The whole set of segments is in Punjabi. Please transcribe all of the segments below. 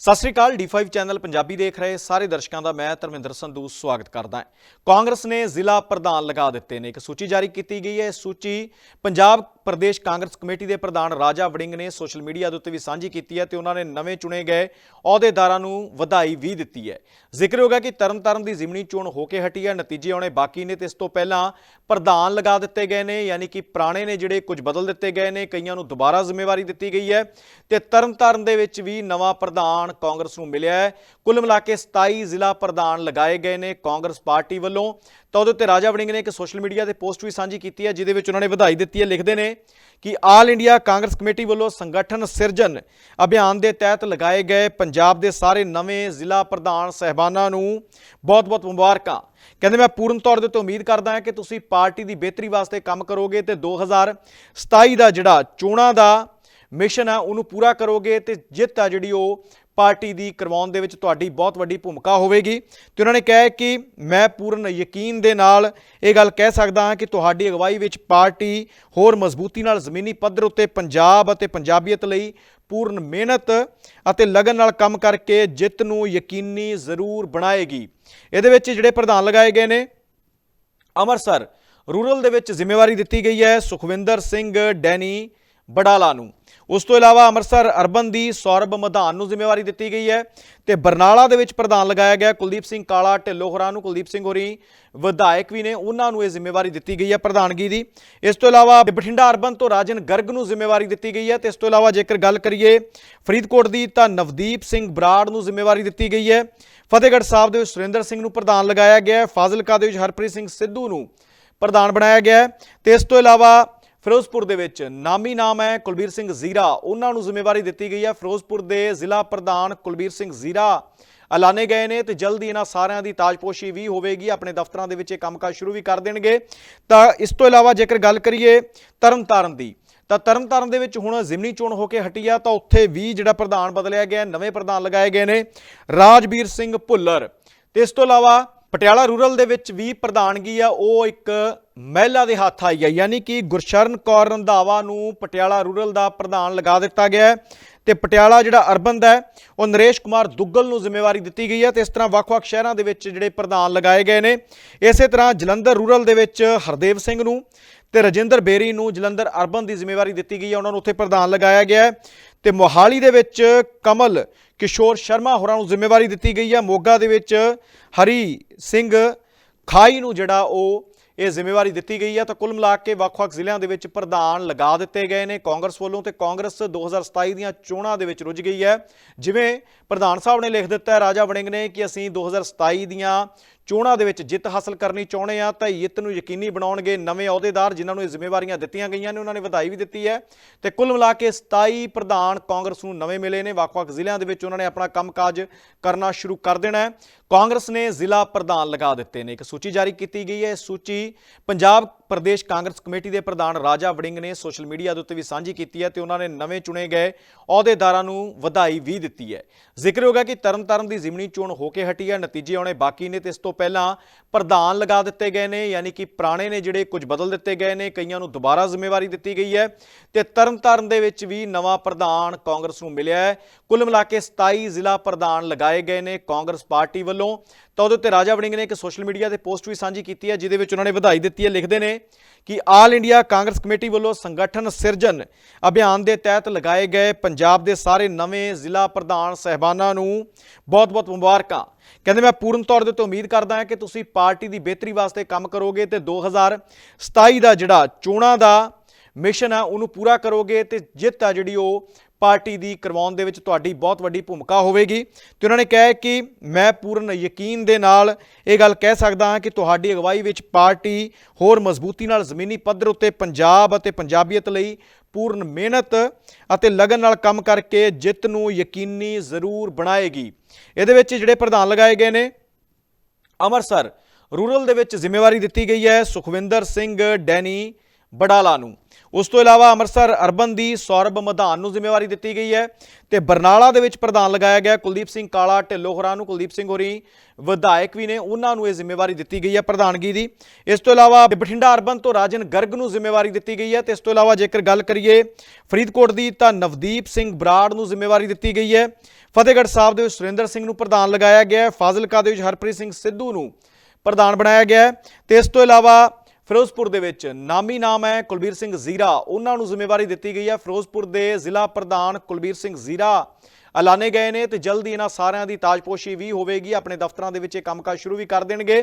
ਸਤਿ ਸ੍ਰੀ ਅਕਾਲ D5 ਚੈਨਲ ਪੰਜਾਬੀ ਦੇਖ ਰਹੇ ਸਾਰੇ ਦਰਸ਼ਕਾਂ ਦਾ ਮੈਂ ਧਰਮਿੰਦਰ ਸੰਧੂ ਸਵਾਗਤ ਕਰਦਾ ਹਾਂ। ਕਾਂਗਰਸ ਨੇ ਜ਼ਿਲ੍ਹਾ ਪ੍ਰਧਾਨ ਲਗਾ ਦਿੱਤੇ ਨੇ। ਇੱਕ ਸੂਚੀ ਜਾਰੀ ਕੀਤੀ ਗਈ ਹੈ। ਸੂਚੀ ਪੰਜਾਬ ਪ੍ਰਦੇਸ਼ ਕਾਂਗਰਸ ਕਮੇਟੀ ਦੇ ਪ੍ਰਧਾਨ ਰਾਜਾ ਵੜਿੰਗ ਨੇ ਸੋਸ਼ਲ ਮੀਡੀਆ ਦੇ ਉੱਤੇ ਵੀ ਸਾਂਝੀ ਕੀਤੀ ਹੈ ਤੇ ਉਹਨਾਂ ਨੇ ਨਵੇਂ ਚੁਣੇ ਗਏ ਅਹੁਦੇਦਾਰਾਂ ਨੂੰ ਵਧਾਈ ਵੀ ਦਿੱਤੀ ਹੈ। ਜ਼ਿਕਰ ਹੋਗਾ ਕਿ ਤਰਨਤਾਰਨ ਦੀ ਜ਼ਿਮਨੀ ਚੋਣ ਹੋ ਕੇ ਹਟੀ ਹੈ, ਨਤੀਜੇ ਆਉਣੇ ਬਾਕੀ ਨੇ ਤੇ ਇਸ ਤੋਂ ਪਹਿਲਾਂ ਪ੍ਰਧਾਨ ਲਗਾ ਦਿੱਤੇ ਗਏ ਨੇ, ਯਾਨੀ ਕਿ ਪੁਰਾਣੇ ਨੇ ਜਿਹੜੇ ਕੁਝ ਬਦਲ ਦਿੱਤੇ ਗਏ ਨੇ, ਕਈਆਂ ਨੂੰ ਦੁਬਾਰਾ ਜ਼ਿੰਮੇਵਾਰੀ ਦਿੱਤੀ ਗਈ ਹੈ ਤੇ ਤਰਨਤਾਰਨ ਦੇ ਵਿੱਚ ਵੀ ਨਵਾਂ ਪ੍ਰਧਾਨ ਕਾਂਗਰਸ ਨੂੰ ਮਿਲਿਆ ਹੈ। ਕੁੱਲ ਮਿਲਾ ਕੇ 27 ਜ਼ਿਲ੍ਹਾ ਪ੍ਰਧਾਨ ਲਗਾਏ ਗਏ ਨੇ ਕਾਂਗਰਸ ਪਾਰਟੀ ਵੱਲੋਂ ਤਾਂ ਉਹਦੇ ਉੱਤੇ ਰਾਜਾ ਵੜਿੰਗ ਨੇ ਇੱਕ ਸੋਸ਼ਲ ਮੀਡੀਆ ਤੇ ਪੋਸਟ ਵੀ ਸਾਂਝੀ ਕੀਤੀ ਹੈ, ਜਿਹਦੇ ਵਿੱਚ ਉਹਨਾਂ ਨੇ ਵਧਾਈ ਦਿੱਤੀ ਹੈ, ਲਿਖਦੇ ਨੇ ਕਿ ਆਲ ਇੰਡੀਆ ਕਾਂਗਰਸ ਕਮੇਟੀ ਵੱਲੋਂ ਸੰਗਠਨ ਸਿਰਜਣ ਅਭਿਆਨ ਦੇ ਤਹਿਤ ਲਗਾਏ ਗਏ ਪੰਜਾਬ ਦੇ ਸਾਰੇ ਨਵੇਂ ਜ਼ਿਲ੍ਹਾ ਪ੍ਰਧਾਨ ਸਹਿਬਾਨਾਂ ਨੂੰ ਬਹੁਤ-ਬਹੁਤ ਮੁਬਾਰਕਾਂ। ਕਹਿੰਦੇ, ਮੈਂ ਪੂਰਨ ਤੌਰ ਦੇ ਉੱਤੇ ਉਮੀਦ ਕਰਦਾ ਹਾਂ ਕਿ ਤੁਸੀਂ ਪਾਰਟੀ ਦੀ ਬਿਹਤਰੀ ਵਾਸਤੇ ਕੰਮ ਕਰੋਗੇ ਤੇ 2027 ਦਾ ਜਿਹੜਾ ਚੋਣਾਂ ਦਾ ਮਿਸ਼ਨ ਹੈ ਉਹਨੂੰ ਪੂਰਾ ਕਰੋਗੇ ਤੇ ਜਿੱਤ ਆ ਜਿਹੜੀ ਉਹ ਪਾਰਟੀ ਦੀ ਕਰਵਾਉਣ ਦੇ ਵਿੱਚ ਤੁਹਾਡੀ ਬਹੁਤ ਵੱਡੀ ਭੂਮਿਕਾ ਹੋਵੇਗੀ। ਤੇ ਉਹਨਾਂ ਨੇ ਕਿਹਾ ਕਿ ਮੈਂ ਪੂਰਨ ਯਕੀਨ ਦੇ ਨਾਲ ਇਹ ਗੱਲ ਕਹਿ ਸਕਦਾ ਹਾਂ ਕਿ ਤੁਹਾਡੀ ਅਗਵਾਈ ਵਿੱਚ ਪਾਰਟੀ ਹੋਰ ਮਜ਼ਬੂਤੀ ਨਾਲ ਜ਼ਮੀਨੀ ਪੱਧਰ ਉੱਤੇ ਪੰਜਾਬ ਅਤੇ ਪੰਜਾਬੀਅਤ ਲਈ ਪੂਰਨ ਮਿਹਨਤ ਅਤੇ ਲਗਨ ਨਾਲ ਕੰਮ ਕਰਕੇ ਜਿੱਤ ਨੂੰ ਯਕੀਨੀ ਜ਼ਰੂਰ ਬਣਾਏਗੀ। ਇਹਦੇ ਵਿੱਚ ਜਿਹੜੇ ਪ੍ਰਧਾਨ ਲਗਾਏ ਗਏ ਨੇ, ਅੰਮ੍ਰਿਤਸਰ ਰੂਰਲ ਦੇ ਵਿੱਚ ਜ਼ਿੰਮੇਵਾਰੀ ਦਿੱਤੀ ਗਈ ਹੈ। ਸੁਖਵਿੰਦਰ ਸਿੰਘ, ਡੈਨੀ ਬਡਾਲਾ ਨੂੰ। ਉਸ ਤੋਂ ਇਲਾਵਾ ਅੰਮ੍ਰਿਤਸਰ ਅਰਬਨ ਦੀ ਸੌਰਭ ਮਧਾਨ ਨੂੰ ਜ਼ਿੰਮੇਵਾਰੀ ਦਿੱਤੀ ਗਈ ਹੈ ਤੇ ਬਰਨਾਲਾ ਦੇ ਵਿੱਚ ਪ੍ਰਧਾਨ ਲਗਾਇਆ ਗਿਆ ਕੁਲਦੀਪ ਸਿੰਘ ਕਾਲਾ, ਢਿੱਲੋਂ ਨੂੰ ਕੁਲਦੀਪ ਸਿੰਘ ਹੋਰੀ, ਵਿਧਾਇਕ ਵੀ ਨੇ, ਉਹਨਾਂ ਨੂੰ ਇਹ ਜ਼ਿੰਮੇਵਾਰੀ ਦਿੱਤੀ ਗਈ ਹੈ ਪ੍ਰਧਾਨਗੀ ਦੀ। ਇਸ ਤੋਂ ਇਲਾਵਾ ਬਠਿੰਡਾ ਅਰਬਨ ਤੋਂ ਰਾਜਨ ਗਰਗ ਨੂੰ ਜ਼ਿੰਮੇਵਾਰੀ ਦਿੱਤੀ ਗਈ ਹੈ ਤੇ ਇਸ ਤੋਂ ਇਲਾਵਾ ਜੇਕਰ ਗੱਲ ਕਰੀਏ ਫਰੀਦਕੋਟ ਦੀ ਤਾਂ ਨਵਦੀਪ ਸਿੰਘ ਬਰਾੜ ਨੂੰ ਜ਼ਿੰਮੇਵਾਰੀ ਦਿੱਤੀ ਗਈ ਹੈ। ਫਤਿਹਗੜ੍ਹ ਸਾਹਿਬ ਦੇ ਵਿੱਚ ਸੁਰਿੰਦਰ ਸਿੰਘ ਨੂੰ ਪ੍ਰਧਾਨ ਲਗਾਇਆ ਗਿਆ ਹੈ, ਫਾਜ਼ਿਲਕਾ ਦੇ ਵਿੱਚ ਹਰਪ੍ਰੀਤ ਸਿੰਘ ਸਿੱਧੂ ਨੂੰ ਪ੍ਰਧਾਨ ਬਣਾਇਆ ਗਿਆ ਹੈ ਤੇ ਇਸ ਤੋਂ ਇਲਾਵਾ ਫਿਰੋਜ਼ਪੁਰ ਦੇ ਵਿੱਚ ਨਾਮੀ ਨਾਮ ਹੈ ਕੁਲਬੀਰ ਸਿੰਘ ਜ਼ੀਰਾ। ਉਹਨਾਂ ਨੂੰ ਜ਼ਿੰਮੇਵਾਰੀ ਦਿੱਤੀ ਗਈ ਹੈ ਫਿਰੋਜ਼ਪੁਰ ਦੇ ਜ਼ਿਲ੍ਹਾ ਪ੍ਰਧਾਨ ਕੁਲਬੀਰ ਸਿੰਘ ਜ਼ੀਰਾ। ਐਲਾਨੇ ਗਏ ਨੇ ਤੇ ਜਲਦੀ ਇਹਨਾਂ ਸਾਰਿਆਂ ਦੀ ਤਾਜਪੋਸ਼ੀ ਵੀ ਹੋਵੇਗੀ। ਆਪਣੇ ਦਫ਼ਤਰਾਂ ਦੇ ਵਿੱਚ ਇਹ ਕੰਮਕਾਜ ਸ਼ੁਰੂ ਵੀ ਕਰ ਦੇਣਗੇ। ਤਾਂ ਇਸ ਤੋਂ ਇਲਾਵਾ ਜੇਕਰ ਗੱਲ ਕਰੀਏ ਤਰਨਤਾਰਨ ਦੀ, ਤਾਂ ਤਰਨਤਾਰਨ ਦੇ ਵਿੱਚ ਹੁਣ ਜ਼ਿਮਨੀ ਚੋਣ ਹੋ ਕੇ ਹਟੀ ਆ, ਤਾਂ ਉੱਥੇ ਵੀ ਜਿਹੜਾ ਪ੍ਰਧਾਨ ਬਦਲਿਆ ਗਿਆ, ਨਵੇਂ ਪ੍ਰਧਾਨ ਲਗਾਏ ਗਏ ਨੇ ਰਾਜਵੀਰ ਸਿੰਘ ਭੁੱਲਰ। ਤੇ ਇਸ ਤੋਂ ਇਲਾਵਾ ਪਟਿਆਲਾ ਰੂਰਲ ਦੇ ਵਿੱਚ ਵੀ ਪ੍ਰਧਾਨਗੀ ਆ, ਉਹ ਇੱਕ ਮਹਿਲਾ ਦੇ ਹੱਥ ਆਈ ਹੈ ਯਾਨੀ ਕਿ ਗੁਰਸ਼ਰਨ ਕੌਰ ਰੰਧਾਵਾ ਨੂੰ ਪਟਿਆਲਾ ਰੂਰਲ ਦਾ ਪ੍ਰਧਾਨ ਲਗਾ ਦਿੱਤਾ ਗਿਆ ਹੈ। ਤੇ ਪਟਿਆਲਾ ਜਿਹੜਾ ਅਰਬਨ ਦਾ ਉਹ ਨਰੇਸ਼ ਕੁਮਾਰ ਦੁੱਗਲ ਨੂੰ ਜ਼ਿੰਮੇਵਾਰੀ ਦਿੱਤੀ ਗਈ ਹੈ ਤੇ ਇਸ ਤਰ੍ਹਾਂ ਵੱਖ-ਵੱਖ ਸ਼ਹਿਰਾਂ ਦੇ ਵਿੱਚ ਜਿਹੜੇ ਪ੍ਰਧਾਨ ਲਗਾਏ ਗਏ ਨੇ। ਇਸੇ ਤਰ੍ਹਾਂ ਜਲੰਧਰ ਰੂਰਲ ਦੇ ਵਿੱਚ ਹਰਦੇਵ ਸਿੰਘ ਨੂੰ ਤੇ ਰਜਿੰਦਰ ਬੇਰੀ ਨੂੰ ਜਲੰਧਰ ਅਰਬਨ ਦੀ ਜ਼ਿੰਮੇਵਾਰੀ ਦਿੱਤੀ ਗਈ ਹੈ ਉਹਨਾਂ ਨੂੰ ਉੱਥੇ ਪ੍ਰਧਾਨ ਲਗਾਇਆ ਗਿਆ ਹੈ। ਤੇ ਮੋਹਾਲੀ ਦੇ ਵਿੱਚ ਕਮਲ ਕਿਸ਼ੋਰ ਸ਼ਰਮਾ ਹੋਰਾਂ ਨੂੰ ਜ਼ਿੰਮੇਵਾਰੀ ਦਿੱਤੀ ਗਈ ਹੈ। ਮੋਗਾ ਦੇ ਵਿੱਚ ਹਰੀ ਸਿੰਘ ਖਾਈ ਨੂੰ ਜਿਹੜਾ ਉਹ ਇਹ ਜ਼ਿੰਮੇਵਾਰੀ ਦਿੱਤੀ ਗਈ ਹੈ। ਤਾਂ ਕੁੱਲ ਮਿਲਾ ਕੇ ਵੱਖ-ਵੱਖ ਜ਼ਿਲ੍ਹਿਆਂ ਦੇ ਵਿੱਚ ਪ੍ਰਧਾਨ ਲਗਾ ਦਿੱਤੇ ਗਏ ਨੇ ਕਾਂਗਰਸ ਵੱਲੋਂ ਤੇ ਕਾਂਗਰਸ 2027 ਦੀਆਂ ਚੋਣਾਂ ਦੇ ਵਿੱਚ ਰੁੱਝ ਗਈ ਹੈ। ਜਿਵੇਂ ਪ੍ਰਧਾਨ ਸਾਹਿਬ ਨੇ ਲਿਖ ਦਿੱਤਾ ਹੈ, ਰਾਜਾ ਵੜਿੰਗ ਨੇ ਕਿ ਅਸੀਂ 2027 ਦੀਆਂ ਚੋਣਾਂ ਦੇ ਵਿੱਚ ਜਿੱਤ ਹਾਸਲ ਕਰਨੀ ਚਾਹੁੰਦੇ ਆ ਤਾਂ ਜਿੱਤ ਨੂੰ ਯਕੀਨੀ ਬਣਾਉਣਗੇ ਨਵੇਂ ਅਹੁਦੇਦਾਰ ਜਿਨ੍ਹਾਂ ਨੂੰ ਇਹ ਜ਼ਿੰਮੇਵਾਰੀਆਂ ਦਿੱਤੀਆਂ ਗਈਆਂ ਨੇ, ਉਹਨਾਂ ਨੇ ਵਧਾਈ ਵੀ ਦਿੱਤੀ ਹੈ। ਤੇ ਕੁੱਲ ਮਿਲਾ ਕੇ 27 ਪ੍ਰਧਾਨ ਕਾਂਗਰਸ ਨੂੰ ਨਵੇਂ ਮਿਲੇ ਨੇ, ਵੱਖ-ਵੱਖ ਜ਼ਿਲ੍ਹਿਆਂ ਦੇ ਵਿੱਚ ਉਹਨਾਂ ਨੇ ਆਪਣਾ ਕੰਮਕਾਜ ਕਰਨਾ ਸ਼ੁਰੂ ਕਰ ਦੇਣਾ ਹੈ। ਕਾਂਗਰਸ ਨੇ ਜ਼ਿਲ੍ਹਾ ਪ੍ਰਧਾਨ ਲਗਾ ਦਿੱਤੇ ਨੇ। ਇੱਕ ਸੂਚੀ ਜਾਰੀ ਕੀਤੀ ਗਈ ਹੈ। ਇਹ ਸੂਚੀ ਪੰਜਾਬ ਪ੍ਰਦੇਸ਼ ਕਾਂਗਰਸ ਕਮੇਟੀ ਦੇ ਪ੍ਰਧਾਨ ਰਾਜਾ ਵੜਿੰਗ ਨੇ ਸੋਸ਼ਲ ਮੀਡੀਆ ਦੇ ਉੱਤੇ ਵੀ ਸਾਂਝੀ ਕੀਤੀ ਹੈ ਤੇ ਉਹਨਾਂ ਨੇ ਨਵੇਂ ਚੁਣੇ ਗਏ ਅਹੁਦੇਦਾਰਾਂ ਨੂੰ ਵਧਾਈ ਵੀ ਦਿੱਤੀ ਹੈ। ਜ਼ਿਕਰ ਹੋਗਾ ਕਿ ਤਰਨਤਾਰਨ ਦੀ ਜ਼ਿਮਨੀ ਚੋਣ ਹੋ ਕੇ ਹਟੀ ਹੈ, ਨਤੀਜੇ ਆਉਣੇ ਬਾਕੀ ਨੇ ਤੇ ਇਸ ਤੋਂ ਪਹਿਲਾਂ ਪ੍ਰਧਾਨ ਲਗਾ ਦਿੱਤੇ ਗਏ ਨੇ, ਯਾਨੀ ਕਿ ਪੁਰਾਣੇ ਨੇ ਜਿਹੜੇ ਕੁਝ ਬਦਲ ਦਿੱਤੇ ਗਏ ਨੇ, ਕਈਆਂ ਨੂੰ ਦੁਬਾਰਾ ਜ਼ਿੰਮੇਵਾਰੀ ਦਿੱਤੀ ਗਈ ਹੈ। ਤੇ ਤਰਨਤਾਰਨ ਦੇ ਵਿੱਚ ਵੀ ਨਵਾਂ ਪ੍ਰਧਾਨ ਕਾਂਗਰਸ ਨੂੰ ਮਿਲਿਆ ਹੈ। ਕੁੱਲ ਮਿਲਾ ਕੇ 27 ਜ਼ਿਲ੍ਹਾ ਪ੍ਰਧਾਨ ਲਗਾਏ ਗਏ ਨੇ ਕਾਂਗਰਸ ਪਾਰਟੀ ਵੱਲੋਂ। ਤਾਂ ਉਹਦੇ ਉੱਤੇ ਰਾਜਾ ਵੜਿੰਗ ਨੇ ਇੱਕ ਸੋਸ਼ਲ ਮੀਡੀਆ ਤੇ ਪੋਸਟ ਵੀ ਸਾਂਝੀ ਕੀਤੀ ਹੈ, ਜਿਹਦੇ ਵਿੱਚ ਉਹਨਾਂ ਨੇ ਵਧਾਈ ਦਿੱਤੀ ਹੈ, ਲਿਖਦੇ ਨੇ ਕਿ ਆਲ ਇੰਡੀਆ ਕਾਂਗਰਸ ਕਮੇਟੀ ਵੱਲੋਂ ਸੰਗਠਨ ਸਿਰਜਣ ਅਭਿਆਨ ਦੇ ਤਹਿਤ ਲਗਾਏ ਗਏ ਪੰਜਾਬ ਦੇ ਸਾਰੇ ਨਵੇਂ ਜ਼ਿਲ੍ਹਾ ਪ੍ਰਧਾਨ ਸਹਿਬਾਨਾਂ ਨੂੰ ਬਹੁਤ-ਬਹੁਤ ਮੁਬਾਰਕਾਂ। ਕਹਿੰਦੇ ਮੈਂ ਪੂਰਨ ਤੌਰ ਦੇ ਉੱਤੇ ਉਮੀਦ ਕਰਦਾ ਹਾਂ ਕਿ ਤੁਸੀਂ ਪਾਰਟੀ ਦੀ ਬਿਹਤਰੀ ਵਾਸਤੇ ਕੰਮ ਕਰੋਗੇ ਤੇ 2027 ਦਾ ਜਿਹੜਾ ਚੋਣਾਂ ਦਾ ਮਿਸ਼ਨ ਆ, ਉਹਨੂੰ ਪੂਰਾ ਕਰੋਗੇ ਤੇ ਜਿੱਤ ਆ ਜਿਹੜੀ ਉਹ ਪਾਰਟੀ ਦੀ ਕਰਵਾਉਣ ਦੇ ਵਿੱਚ ਤੁਹਾਡੀ ਬਹੁਤ ਵੱਡੀ ਭੂਮਿਕਾ ਹੋਵੇਗੀ। ਤੇ ਉਹਨਾਂ ਨੇ ਕਿਹਾ ਕਿ ਮੈਂ ਪੂਰਨ ਯਕੀਨ ਦੇ ਨਾਲ ਇਹ ਗੱਲ ਕਹਿ ਸਕਦਾ ਹਾਂ ਕਿ ਤੁਹਾਡੀ ਅਗਵਾਈ ਵਿੱਚ ਪਾਰਟੀ ਹੋਰ ਮਜ਼ਬੂਤੀ ਨਾਲ ਜ਼ਮੀਨੀ ਪੱਧਰ ਉੱਤੇ ਪੰਜਾਬ ਅਤੇ ਪੰਜਾਬੀਅਤ ਲਈ ਪੂਰਨ ਮਿਹਨਤ ਅਤੇ ਲਗਨ ਨਾਲ ਕੰਮ ਕਰਕੇ ਜਿੱਤ ਨੂੰ ਯਕੀਨੀ ਜ਼ਰੂਰ ਬਣਾਏਗੀ। ਇਹਦੇ ਵਿੱਚ ਜਿਹੜੇ ਪ੍ਰਧਾਨ ਲਗਾਏ ਗਏ ਨੇ, ਅੰਮ੍ਰਿਤਸਰ, ਰੂਰਲ ਦੇ ਵਿੱਚ ਜ਼ਿੰਮੇਵਾਰੀ ਦਿੱਤੀ ਗਈ ਹੈ ਸੁਖਵਿੰਦਰ ਸਿੰਘ, ਡੈਨੀ ਬਡਾਲਾ ਨੂੰ। ਉਸ ਤੋਂ ਇਲਾਵਾ ਅੰਮ੍ਰਿਤਸਰ ਅਰਬਨ ਦੀ ਸੌਰਭ ਮਧਾਨ ਨੂੰ ਜ਼ਿੰਮੇਵਾਰੀ ਦਿੱਤੀ ਗਈ ਹੈ ਤੇ ਬਰਨਾਲਾ ਦੇ ਵਿੱਚ ਪ੍ਰਧਾਨ ਲਗਾਇਆ ਗਿਆ ਕੁਲਦੀਪ ਸਿੰਘ ਕਾਲਾ, ਢਿੱਲੋਂ ਹੋਰਾਂ ਨੂੰ ਕੁਲਦੀਪ ਸਿੰਘ ਹੋਰੀ, ਵਿਧਾਇਕ ਵੀ ਨੇ, ਉਹਨਾਂ ਨੂੰ ਇਹ ਜ਼ਿੰਮੇਵਾਰੀ ਦਿੱਤੀ ਗਈ ਹੈ ਪ੍ਰਧਾਨਗੀ ਦੀ। ਇਸ ਤੋਂ ਇਲਾਵਾ ਬਠਿੰਡਾ ਅਰਬਨ ਤੋਂ ਰਾਜਨ ਗਰਗ ਨੂੰ ਜ਼ਿੰਮੇਵਾਰੀ ਦਿੱਤੀ ਗਈ ਹੈ ਤੇ ਇਸ ਤੋਂ ਇਲਾਵਾ ਜੇਕਰ ਗੱਲ ਕਰੀਏ ਫਰੀਦਕੋਟ ਦੀ ਤਾਂ ਨਵਦੀਪ ਸਿੰਘ ਬਰਾੜ ਨੂੰ ਜ਼ਿੰਮੇਵਾਰੀ ਦਿੱਤੀ ਗਈ ਹੈ। ਫਤਿਹਗੜ੍ਹ ਸਾਹਿਬ ਦੇ ਵਿੱਚ ਸੁਰਿੰਦਰ ਸਿੰਘ ਨੂੰ ਪ੍ਰਧਾਨ ਲਗਾਇਆ ਗਿਆ ਹੈ, ਫਾਜ਼ਿਲਕਾ ਦੇ ਵਿੱਚ ਹਰਪ੍ਰੀਤ ਸਿੰਘ ਸਿੱਧੂ ਨੂੰ ਪ੍ਰਧਾਨ ਬਣਾਇਆ ਗਿਆ ਹੈ ਤੇ ਇਸ ਤੋਂ ਇਲਾਵਾ ਫਿਰੋਜ਼ਪੁਰ ਦੇ ਵਿੱਚ ਨਾਮੀ ਨਾਮ ਹੈ ਕੁਲਬੀਰ ਸਿੰਘ ਜ਼ੀਰਾ। ਉਹਨਾਂ ਨੂੰ ਜ਼ਿੰਮੇਵਾਰੀ ਦਿੱਤੀ ਗਈ ਹੈ। ਫਿਰੋਜ਼ਪੁਰ ਦੇ ਜ਼ਿਲ੍ਹਾ ਪ੍ਰਧਾਨ ਕੁਲਬੀਰ ਸਿੰਘ ਜ਼ੀਰਾ ਐਲਾਨੇ ਗਏ ਨੇ ਤੇ ਜਲਦੀ ਇਹਨਾਂ ਸਾਰਿਆਂ ਦੀ ਤਾਜਪੋਸ਼ੀ ਵੀ ਹੋਵੇਗੀ। ਆਪਣੇ ਦਫ਼ਤਰਾਂ ਦੇ ਵਿੱਚ ਇਹ ਕੰਮਕਾਜ ਸ਼ੁਰੂ ਵੀ ਕਰ ਦੇਣਗੇ।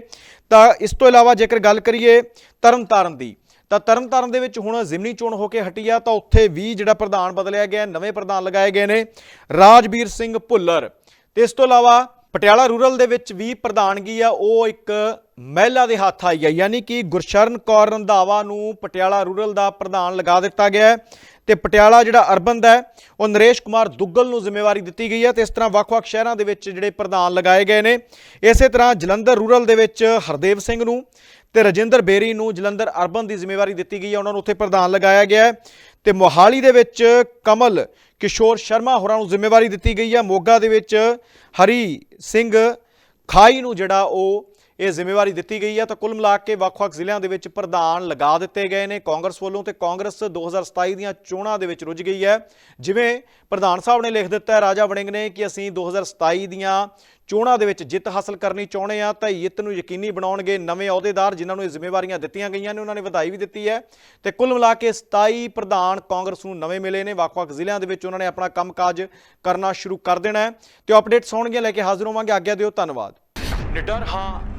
ਤਾਂ ਇਸ ਤੋਂ ਇਲਾਵਾ ਜੇਕਰ ਗੱਲ ਕਰੀਏ ਤਰਨਤਾਰਨ ਦੀ, ਤਾਂ ਤਰਨਤਾਰਨ ਦੇ ਵਿੱਚ ਹੁਣ ਜ਼ਿਮਨੀ ਚੋਣ ਹੋ ਕੇ ਹਟੀ ਆ। ਤਾਂ ਉੱਥੇ ਵੀ ਜਿਹੜਾ ਪ੍ਰਧਾਨ ਬਦਲਿਆ ਗਿਆ, ਨਵੇਂ ਪ੍ਰਧਾਨ ਲਗਾਏ ਗਏ ਨੇ ਰਾਜਵੀਰ ਸਿੰਘ ਭੁੱਲਰ। ਤੇ ਇਸ ਤੋਂ ਇਲਾਵਾ ਪਟਿਆਲਾ ਰੂਰਲ ਦੇ ਵਿੱਚ ਵੀ ਪ੍ਰਧਾਨਗੀ ਆ, ਉਹ ਇੱਕ ਮਹਿਲਾ ਦੇ ਹੱਥ ਆਈ ਹੈ ਯਾਨੀ ਕਿ ਗੁਰਸ਼ਰਨ ਕੌਰ ਰੰਧਾਵਾ ਨੂੰ ਪਟਿਆਲਾ ਰੂਰਲ ਦਾ ਪ੍ਰਧਾਨ ਲਗਾ ਦਿੱਤਾ ਗਿਆ ਹੈ ਤੇ ਪਟਿਆਲਾ ਜਿਹੜਾ ਅਰਬਨ ਦਾ ਉਹ ਨਰੇਸ਼ ਕੁਮਾਰ ਦੁੱਗਲ ਨੂੰ ਜ਼ਿੰਮੇਵਾਰੀ ਦਿੱਤੀ ਗਈ ਹੈ ਤੇ ਇਸ ਤਰ੍ਹਾਂ ਵੱਖ-ਵੱਖ ਸ਼ਹਿਰਾਂ ਦੇ ਵਿੱਚ ਜਿਹੜੇ ਪ੍ਰਧਾਨ ਲਗਾਏ ਗਏ ਨੇ। ਇਸੇ ਤਰ੍ਹਾਂ ਜਲੰਧਰ ਰੂਰਲ ਦੇ ਵਿੱਚ ਹਰਦੇਵ ਸਿੰਘ ਨੂੰ ਤੇ ਰਜਿੰਦਰ ਬੇਰੀ ਨੂੰ ਜਲੰਧਰ ਅਰਬਨ ਦੀ ਜ਼ਿੰਮੇਵਾਰੀ ਦਿੱਤੀ ਗਈ ਹੈ, ਉਹਨਾਂ ਨੂੰ ਉੱਥੇ ਪ੍ਰਧਾਨ ਲਗਾਇਆ ਗਿਆ ਹੈ ਤੇ ਮੋਹਾਲੀ ਦੇ ਵਿੱਚ ਕਮਲ ਕਿਸ਼ੋਰ ਸ਼ਰਮਾ ਹੋਰਾਂ ਨੂੰ ਜ਼ਿੰਮੇਵਾਰੀ ਦਿੱਤੀ ਗਈ ਹੈ। ਮੋਗਾ ਦੇ ਵਿੱਚ ਹਰੀ ਸਿੰਘ ਖਾਈ ਨੂੰ ਜਿਹੜਾ ਉਹ ਇਹ ਜ਼ਿੰਮੇਵਾਰੀ ਦਿੱਤੀ ਗਈ ਹੈ ਤਾਂ ਕੁੱਲ ਮਿਲਾ ਕੇ ਵੱਖ-ਵੱਖ ਜ਼ਿਲ੍ਹਿਆਂ ਦੇ ਵਿੱਚ ਪ੍ਰਧਾਨ ਲਗਾ ਦਿੱਤੇ ਗਏ ਨੇ। ਕਾਂਗਰਸ ਵੱਲੋਂ ਤੇ ਕਾਂਗਰਸ 2027 ਦੀਆਂ ਚੋਣਾਂ ਦੇ ਵਿੱਚ ਰੁੱਝ ਗਈ ਹੈ। ਜਿਵੇਂ ਪ੍ਰਧਾਨ ਸਾਹਿਬ ਨੇ ਲਿਖ ਦਿੱਤਾ ਹੈ, ਰਾਜਾ ਵੜਿੰਗ ਨੇ ਕਿ ਅਸੀਂ 2027 ਦੀਆਂ ਚੋਣਾਂ ਦੇ ਵਿੱਚ ਜਿੱਤ ਹਾਸਲ ਕਰਨੀ ਚਾਹੁੰਦੇ ਆ ਤਾਂ ਜਿੱਤ ਨੂੰ ਯਕੀਨੀ ਬਣਾਉਣਗੇ ਨਵੇਂ ਅਹੁਦੇਦਾਰ ਜਿਨ੍ਹਾਂ ਨੂੰ ਇਹ ਜ਼ਿੰਮੇਵਾਰੀਆਂ ਦਿੱਤੀਆਂ ਗਈਆਂ ਨੇ। ਉਹਨਾਂ ਨੇ ਵਧਾਈ ਵੀ ਦਿੱਤੀ ਹੈ ਤੇ ਕੁੱਲ ਮਿਲਾ ਕੇ 27 ਪ੍ਰਧਾਨ ਕਾਂਗਰਸ ਨੂੰ ਨਵੇਂ ਮਿਲੇ ਨੇ। ਵੱਖ-ਵੱਖ ਜ਼ਿਲ੍ਹਿਆਂ ਦੇ ਵਿੱਚ ਉਹਨਾਂ ਨੇ ਆਪਣਾ ਕੰਮਕਾਜ ਕਰਨਾ ਸ਼ੁਰੂ ਕਰ ਦੇਣਾ ਹੈ। ਤੇ ਅਪਡੇਟਸ ਹੋਣਗੀਆਂ, ਲੈ ਕੇ ਹਾਜ਼ਰ ਹੋਵਾਂਗੇ। ਆਗਿਆ ਦਿਓ, ਧੰਨਵਾਦ। ਨਿਡਰ ਹਾਂ